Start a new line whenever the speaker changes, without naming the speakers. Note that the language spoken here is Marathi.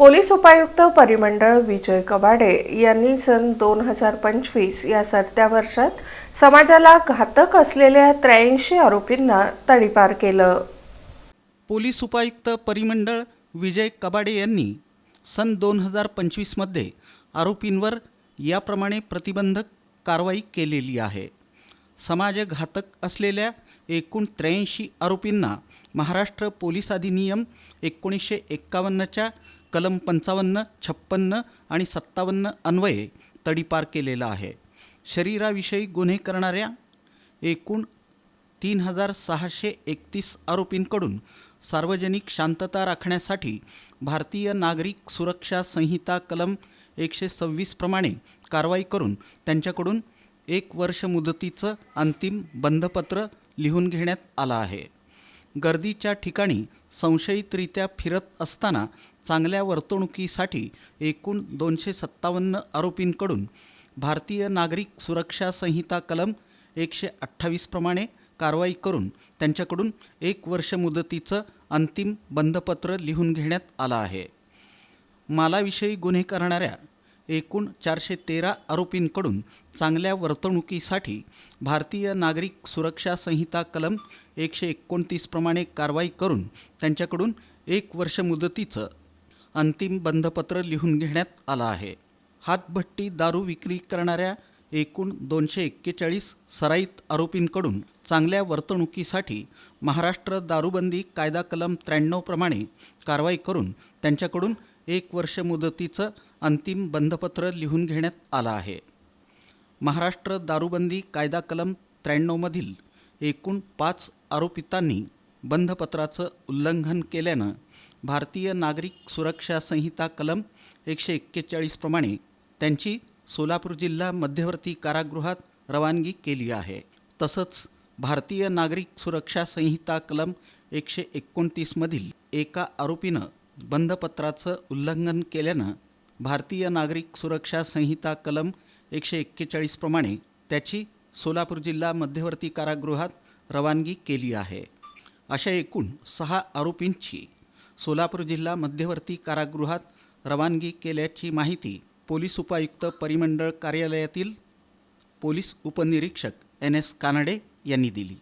पोलीस उपायुक्त परिमंडळ विजय कबाडे यांनी सन दोन हजार पंचवीस या सरत्या वर्षात समाजाला घातक असलेल्या त्र्याऐंशी आरोपींना तडीपार केलं.
पोलीस उपायुक्त परिमंडळ विजय कबाडे यांनी सन दोन हजार पंचवीसमध्ये आरोपींवर याप्रमाणे प्रतिबंधक कारवाई केलेली आहे. समाजघातक असलेल्या एकूण त्र्याऐंशी आरोपींना महाराष्ट्र पोलीस अधिनियम एकोणीसशे एक्कावन्नच्या कलम पंचावन्न छप्पन्न आणि सत्तावन्न अन्वये तडीपार केलेला आहे. शरीराविषयी गुन्हे करणाऱ्या एकूण तीन हजार सहाशे एकतीस आरोपींकडून सार्वजनिक शांतता राखण्यासाठी भारतीय नागरिक सुरक्षा संहिता कलम एकशे सव्वीसप्रमाणे कारवाई करून त्यांच्याकडून एक वर्ष मुदतीचं अंतिम बंधपत्र लिहून घेण्यात आलं आहे. गर्दीच्या ठिकाणी संशयितरित्या फिरत असताना चांगल्या वर्तणुकीसाठी एकूण दोनशे सत्तावन्न आरोपींकडून भारतीय नागरिक सुरक्षा संहिता कलम एकशे अठ्ठावीस प्रमाणे कारवाई करून त्यांच्याकडून एक वर्ष मुदतीचं अंतिम बंधपत्र लिहून घेण्यात आलं आहे. मालाविषयी गुन्हे करणाऱ्या एकूण चारशे तेरा आरोपींकडून चांगल्या वर्तणुकीसाठी भारतीय नागरिक सुरक्षा संहिता कलम एकशे एकोणतीसप्रमाणे कारवाई करून त्यांच्याकडून एक वर्ष मुदतीचं अंतिम बंधपत्र लिहून घेण्यात आलं आहे. हातभट्टी दारू विक्री करणाऱ्या एकूण दोनशे एक्केचाळीस सराईत आरोपींकडून चांगल्या वर्तणुकीसाठी महाराष्ट्र दारूबंदी कायदा कलम त्र्याण्णव प्रमाणे कारवाई करून त्यांच्याकडून एक वर्ष मुदतीचं अंतिम बंधपत्र लिहून घेण्यात आलं आहे. महाराष्ट्र दारूबंदी कायदा कलम त्र्याण्णवमधील एकूण पाच आरोपितांनी बंधपत्राचं उल्लंघन केल्यानं भारतीय नागरिक सुरक्षा संहिता कलम एकशे एक्केचाळीसप्रमाणे त्यांची सोलापूर जिल्हा मध्यवर्ती कारागृहात रवानगी केली आहे. तसंच भारतीय नागरिक सुरक्षा संहिता कलम एकशे एकोणतीसमधील एका आरोपीनं बंधपत्राचं उल्लंघन केल्यानं भारतीय नागरिक सुरक्षा संहिता कलम एकशे एक्केचाळीसप्रमाणे त्याची सोलापूर जिल्हा मध्यवर्ती कारागृहात रवानगी केली आहे. अशा एकूण सहा आरोपींची सोलापूर जिल्हा मध्यवर्ती कारागृहात रवानगी केल्याची माहिती पोलीस उपायुक्त परिमंडळ कार्यालयातील पोलीस उपनिरीक्षक एन एस कानडे यांनी दिली.